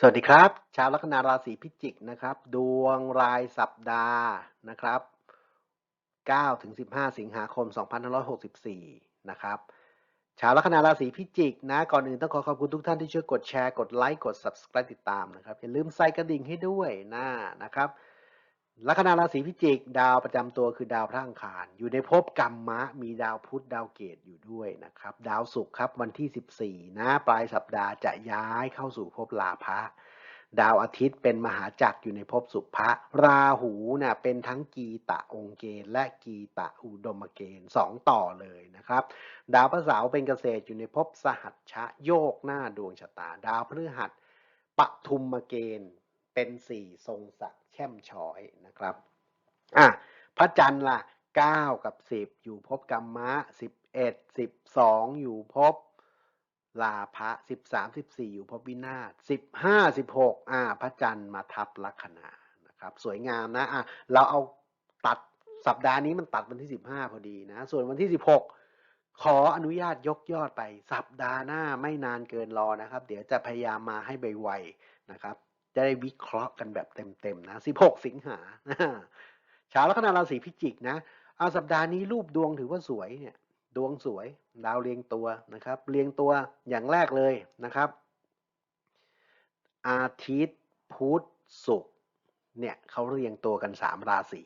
สวัสดีครับ ชาวลัคนาราศีพิจิกนะครับ ดวงรายสัปดาห์นะครับ9ถึง15 สิงหาคม 2564 นะครับ ชาวลัคนาราศีพิจิกนะ ก่อนอื่นต้องขอขอบคุณทุกท่านที่ช่วยกดแชร์ กดไลค์ กด subscribe ติดตามนะครับ อย่าลืมใส่กระดิ่งให้ด้วยนะนะครับ ลัคนาราศีพิจิก ดาวประจำตัวคือดาวพระอังคาร อยู่ในภพกรรมะ มีดาวพุธดาวเกตอยู่ด้วยนะครับ ดาวศุกร์ครับวันที่ 14 นะปลายสัปดาห์จะย้ายเข้าสู่ภพลาภะดาวอาทิตย์เป็นมหาจักรอยู่ในภพสุภะราหูนี่ยเป็นทั้งกีตะองเกณฑ์และกีตะอุดมเกณฑ์สองต่อเลยนะครับ ดาวพระเสาร์เป็นเกษตรอยู่ในภพสหัชชะโยกหน้าดวงชะตา ดาวพฤหัสปทุมเกณฑ์เป็นสี่ทรงศักดิ์ ช่มช้อยนะครับอะพระจันทร์ล่ะเก้ากับสิบอยู่ภพกรรมะสิบเอ็ดสิบสองอยู่ภพลาภะสิบสามสิบสี่อยู่ภพวินาศสิบห้าสิบหกอ่าพระจันทร์มาทับลัคนานะครับ สวยงามนะอะเราเอาตัดสัปดาห์นี้มันตัดวันที่สิบห้าพอดีนะ ส่วนวันที่สิบหกขออนุญาตยกยอดไป สัปดาห์หน้าไม่นานเกินรอนะครับ เดี๋ยวจะพยายามมาให้ไวๆนะครับ จะได้วิเคราะห์กันแบบเต็มๆนะ 16 สิงหาชาวลัคนาราศีพิจิกนะเอาสัปดาห์นี้รูปดวงถือว่าสวยเนี่ย ดวงสวย ดาวเรียงตัวนะครับ เรียงตัวอย่างแรกเลยนะครับ อาทิตย์พุธศุกร์เนี่ยเขาเรียงตัวกันสามราศี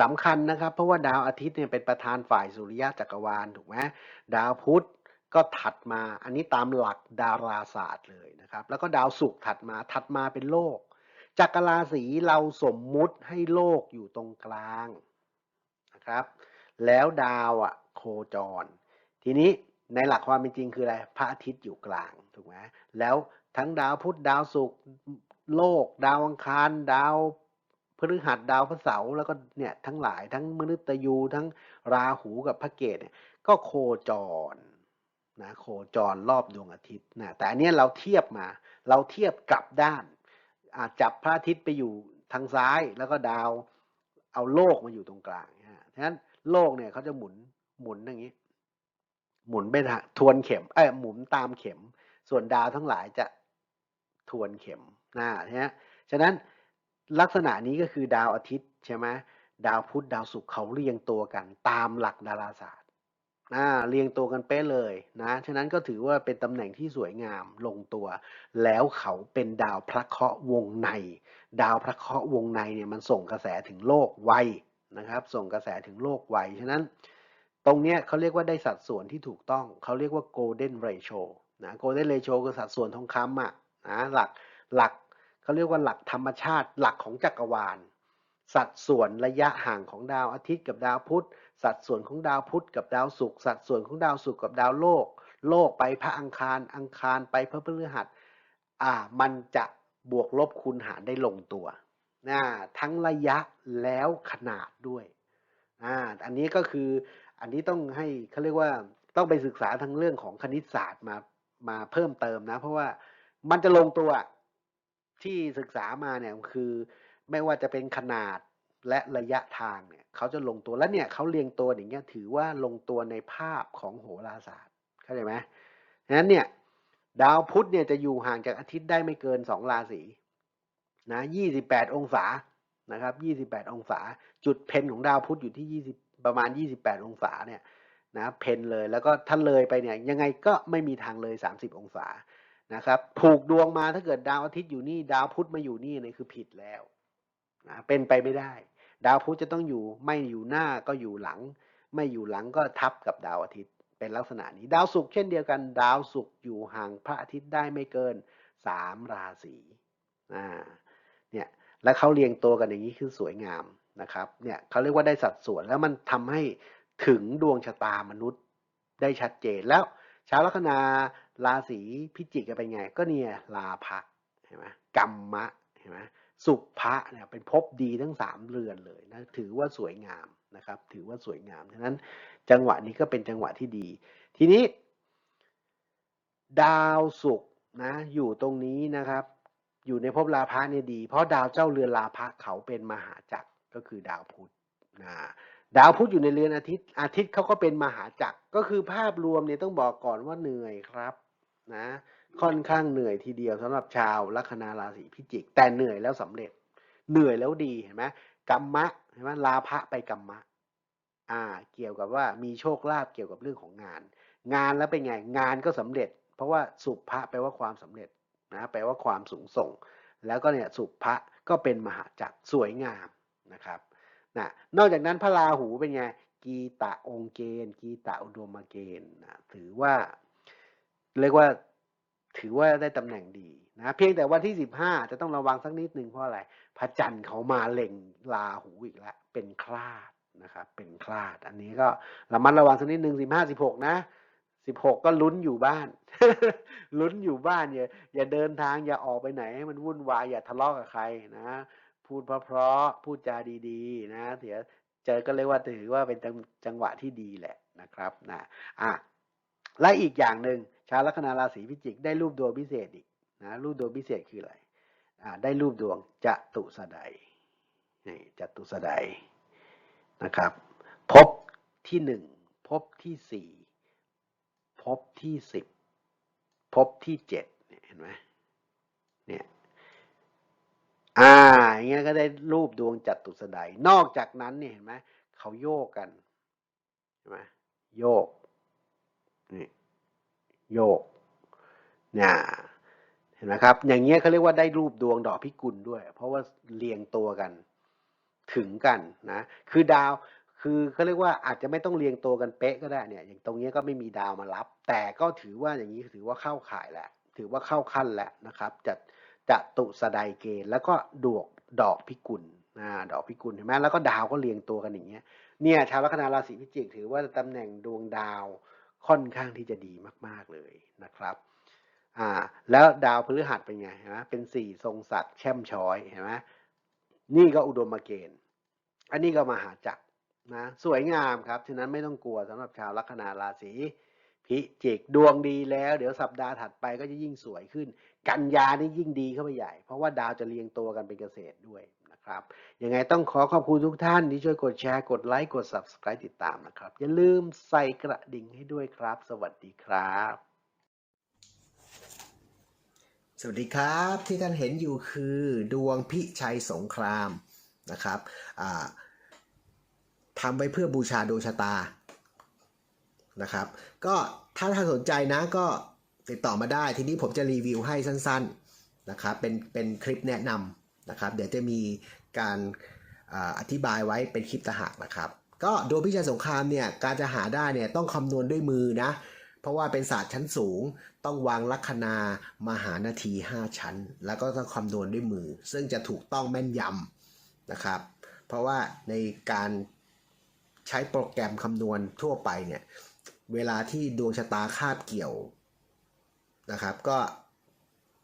สำคัญนะครับ เพราะว่าดาวอาทิตย์เนี่ยเป็นประธานฝ่ายสุริยะจักรวาลถูกไหมดาวพุธ ก็ถัดมาอันนี้ตามหลักดาราศาสตร์เลยนะครับ แล้วก็ดาวศุกร์ถัดมาถัดมาเป็นโลกจักรราศีเราสมมุติให้โลกอยู่ตรงกลางนะครับ แล้วดาวอะโคจร ทีนี้ในหลักความเป็นจริงคืออะไรพระอาทิตย์อยู่กลางถูกไหมแล้วทั้งดาวพุธดาวศุกร์โลก ดาวอังคาร ดาวพฤหัสดาวพฤหัสเสาร์แล้วก็เนี่ยทั้งหลายทั้งมนุษย์ยูทั้งราหูกับพระเกตเนี่ยก็โคจร นะโคจรรอบดวงอาทิตย์นะแต่อันนี้เราเทียบมา เราเทียบกลับด้านอาจับพระอาทิตย์ไปอยู่ทางซ้ายแล้วก็ดาวเอาโลกมาอยู่ตรงกลางนะฉะนั้นโลกเนี่ยเขาจะหมุนหมุนอย่างนี้ หมุนไปทางทวนเข็มเอ้หมุนตามเข็ม ส่วนดาวทั้งหลายจะทวนเข็มนะฮะฉะนั้นลักษณะนี้ก็คือดาวอาทิตย์ใช่ไหมดาวพุธดาวศุกร์เขาเรียงตัวกันตามหลักดาราศาสตร์ เรียงตัวกันเป๊ะเลยนะ ฉะนั้นก็ถือว่าเป็นตำแหน่งที่สวยงามลงตัว แล้วเขาเป็นดาวพระเคราะห์วงใน ดาวพระเคราะห์วงในเนี่ยมันส่งกระแสถึงโลกไวนะครับ ส่งกระแสถึงโลกไว ฉะนั้นตรงเนี้ยเขาเรียกว่าได้สัดส่วนที่ถูกต้อง เขาเรียกว่า golden ratio นะ golden ratio คือสัดส่วนทองคำอะนะหลักหลักเขาเรียกว่าหลักธรรมชาติหลักของจักรวาล สัดส่วนระยะห่างของดาวอาทิตย์กับดาวพุธ สัดส่วนของดาวพุธกับดาวศุกร์สัดส่วนของดาวศุกร์กับดาวโลก โลกไปพระอังคารอังคารไปพระพฤหัสอ่ามันจะบวกลบคูณหารได้ลงตัวนะทั้งระยะแล้วขนาดด้วยอ่าอันนี้ก็คืออันนี้ต้องให้เขาเรียกว่าต้องไปศึกษาทั้งเรื่องของคณิตศาสตร์มามาเพิ่มเติมนะ เพราะว่ามันจะลงตัวที่ศึกษามาเนี่ยคือไม่ว่าจะเป็นขนาด และระยะทางเนี่ยเขาจะลงตัวแล้วเนี่ยเขาเรียงตัวอย่างเงี้ยถือว่าลงตัวในภาพของโหราศาสตร์เข้าใจไหมฉะนั้นเนี่ยดาวพุธเนี่ยจะอยู่ห่างจากอาทิตย์ได้ไม่เกินสองราศีนะยี่สิบแปดองศานะครับยี่สิบแปดองศา จุดเพนของดาวพุธอยู่ที่ยี่สิบประมาณยี่สิบแปดองศาเนี่ยนะเพนเลยแล้วก็ถ้าเลยไปเนี่ยยังไงก็ไม่มีทางเลยสามสิบองศานะครับผูกดวงมาถ้าเกิดดาวอาทิตย์อยู่นี่ ดาวพุธมาอยู่นี่เนี่ยคือผิดแล้วนะเป็นไปไม่ได้ ดาวพุธจะต้องอยู่ไม่อยู่หน้าก็อยู่หลัง ไม่อยู่หลังก็ทับกับดาวอาทิตย์เป็นลักษณะนี้ ดาวศุกร์เช่นเดียวกัน ดาวศุกร์อยู่ห่างพระอาทิตย์ได้ไม่เกินสามราศีอ่าเนี่ยแล้วเขาเรียงตัวกันอย่างนี้คือสวยงามนะครับเนี่ยเขาเรียกว่าได้สัดส่วนแล้วมันทำให้ถึงดวงชะตามนุษย์ได้ชัดเจนแล้วชาวลัคนาราศีพิจิกจะเป็นไง ก็เนี่ยลาภะเห็นไหมกรรมะเห็นไหม สุภะเนี่ยเป็นภพดีทั้งสามเรือนเลยนะถือว่าสวยงามนะครับ ถือว่าสวยงามฉะนั้นจังหวะนี้ก็เป็นจังหวะที่ดี ทีนี้ ดาวศุกร์นะอยู่ตรงนี้นะครับ อยู่ในภพลาภะเนี่ยดี เพราะดาวเจ้าเรือนลาภะเขาเป็นมหาจักรก็คือดาวพุธนะดาวพุธอยู่ในเรือนอาทิตย์อาทิตย์เขาก็เป็นมหาจักรก็คือภาพรวมเนี่ยต้องบอกก่อนว่าเหนื่อยครับนะ ค่อนข้างเหนื่อยทีเดียวสำหรับชาวลัคนาราศีพิจิก แต่เหนื่อยแล้วสำเร็จ เหนื่อยแล้วดีเห็นไหมกรรมะเห็นไหมลาภะไปกรรมะ อ่า เกี่ยวกับว่ามีโชคลาภเกี่ยวกับเรื่องของงาน งานแล้วเป็นไงงานก็สำเร็จ เพราะว่าสุภะแปลว่าความสำเร็จนะแปลว่าความสูงส่ง แล้วก็เนี่ยสุภะก็เป็นมหาจักรสวยงามนะครับนะนอกจากนั้นพระราหูเป็นไงกีตะองเกณฑ์กีตะอุดมเกณฑ์นะถือว่าเรียกว่า ถือว่าได้ตำแหน่งดีนะเพียงแต่วันที่สิบห้าจะต้องระวังสักนิดนึงเพราะอะไรพระจันทร์เขามาเล็งราหูอีกแล้วเป็นคลาดนะครับเป็นคลาด อันนี้ก็ระมัดระวังสักนิดนึงสิบห้าสิบหกนะสิบหกก็ลุ้นอยู่บ้าน ลุ้นอยู่บ้านอย่าอย่าเดินทางอย่าออกไปไหนให้มันวุ่นวายอย่าทะเลาะกับใครนะ พูดเพราะๆพูดจาดีๆ นะเดี๋ยวเจอก็เรียกว่าถือว่าเป็นจังจังหวะที่ดีแหละนะครับนะอะและอีกอย่างหนึ่ง ชาวลัคนาราศีพิจิก ได้รูปดวงพิเศษอีกนะรูปดวงพิเศษคืออะไรได้รูปดวงจตุสดายนี่จตุสดายนะครับ พบที่หนึ่งพบที่สี่พบที่สิบพบที่เจ็ดเห็นไหมเนี่ยอ่าอย่างเงี้ยก็ได้รูปดวงจัตุสดายนอกจากนั้นเนี่ยเห็นไหมเขาโยกกันเห็นไหมโยกนี่ โยกเนี่ยเห็นไหมครับ อย่างเงี้ยเขาเรียกว่าได้รูปดวงดอกพิกุลด้วย เพราะว่าเรียงตัวกัน ถึงกันนะ คือดาวคือเขาเรียกว่าอาจจะไม่ต้องเรียงตัวกันเป๊ะก็ได้เนี่ย อย่างตรงเนี้ยก็ไม่มีดาวมารับ แต่ก็ถือว่าอย่างนี้ถือว่าเข้าข่ายแหละ ถือว่าเข้าขั้นแล้วนะครับจัดจตุสดายเกณฑ์แล้วก็ดวกดอกพิกุลนะดอกพิกุลเห็นไหมแล้วก็ดาวก็เรียงตัวกันอย่างเงี้ยเนี่ยชาวลัคนาราศีพิจิกถือว่าตำแหน่งดวงดาว ค่อนข้างที่จะดีมาก ๆ เลยนะครับอ่าแล้วดาวพฤหัสเป็นไงเห็นไหมเป็นสี่ทรงศักดิ์แช่มช้อยเห็นไหมนี่ก็อุดมเกณฑ์ อันนี้ก็มหาจักรนะสวยงามครับ ฉะนั้นไม่ต้องกลัวสำหรับชาวลัคนาราศีพิจิกดวงดีแล้ว เดี๋ยวสัปดาห์ถัดไปก็จะยิ่งสวยขึ้น กันยานี่ยิ่งดีเข้าไปใหญ่ เพราะว่าดาวจะเรียงตัวกันเป็นเกษตรด้วย นะครับ ยังไงต้องขอขอบคุณทุกท่านที่ช่วยกดแชร์ กดไลค์ กด Subscribe ติดตามนะครับ อย่าลืมใส่กระดิ่งให้ด้วยครับ สวัสดีครับ สวัสดีครับที่ท่านเห็นอยู่คือดวงพิชัยสงครามนะครับทำไว้เพื่อบูชาดวงชะตานะครับ ก็ถ้าท่านสนใจนะก็ติดต่อมาได้ ทีนี้ผมจะรีวิวให้สั้น ๆนะครับ เป็นเป็นคลิปแนะนำ นะครับ เดี๋ยวจะมีการอธิบายไว้เป็นคลิปตะหากนะครับ ก็ดวงพิชัยสงครามเนี่ยการจะหาได้เนี่ยต้องคำนวณด้วยมือนะ เพราะว่าเป็นศาสตร์ชั้นสูง ต้องวางลัคนา มหานาที 5 ชั้น แล้วก็ต้องคำนวณด้วยมือ ซึ่งจะถูกต้องแม่นยำนะครับ เพราะว่าในการใช้โปรแกรมคำนวณทั่วไปเนี่ยเวลาที่ดวงชะตาคาบเกี่ยวนะครับ ก็